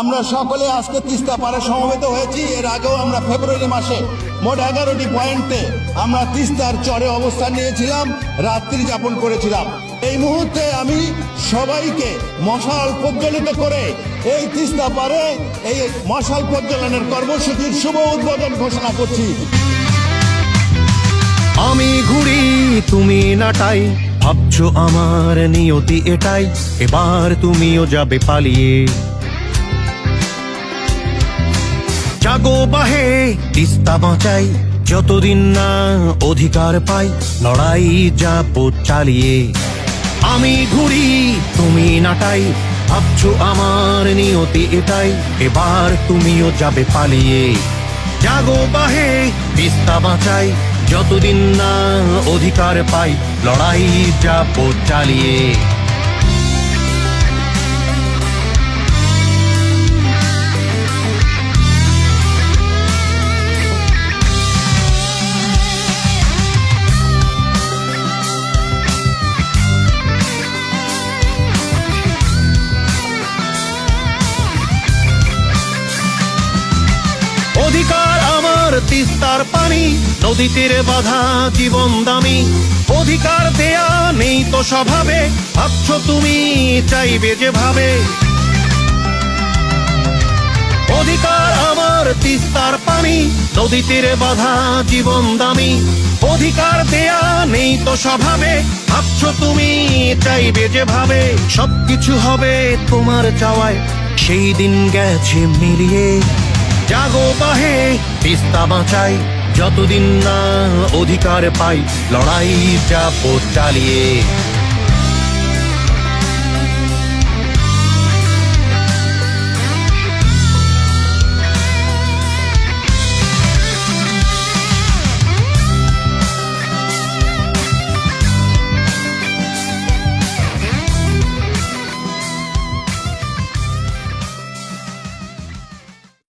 আমরা সকলে আজকে তিস্তা পারে সমবেত হয়েছি। এর আগেও আমরা ফেব্রুয়ারি মাসে মোট এগারোটি পয়েন্টে আমরা তিস্তার চরে অবস্থান নিয়েছিলাম, রাত্রি যাপন করেছিলাম। এই মুহূর্তে আমি সবাইকে মশাল প্রজ্বলিত করে এই তিস্তা পারে এই মশাল প্রজ্বলনের কর্মসূচির শুভ উদ্বোধন ঘোষণা করছি। আমি ঘুরি, তুমি নাটাই, ভাবছ আমার নিয়তি এটাই, এবার তুমিও যাবে পালিয়ে। জাগো বাহে, তিস্তা বাঁচাই, যতদিন না অধিকার পাই, লড়াই যা যাব চালিয়ে। আমি ঘুরি, তুমি নাটাই, ভাবছ আমার নিয়তি এটাই, এবার তুমিও যাবে পালিয়ে। জাগো বাহে, তিস্তা বাঁচাই, যতদিন না অধিকার পাই, লড়াই যা যাব চালিয়ে। অধিকার আমার তিস্তার পানি নদী তীরে বাধা জীবন দামি। অধিকার দেয়া নেই তো স্বভাবে, ভাবছ তুমি চাইবে যে ভাবে অধিকার আমার তিস্তার পানি নদী তীরে বাধা জীবন দামি। অধিকার দেয়া নেই তো স্বভাবে, ভাবছ তুমি চাইবে যে ভাবে সবকিছু হবে তোমার চাওয়ায়, সেই দিন গেছে মিলিয়ে। জাগো বাহে তিস্তা বাঁচাই যতদিন না অধিকার পাই লড়াই যাব চালিয়ে।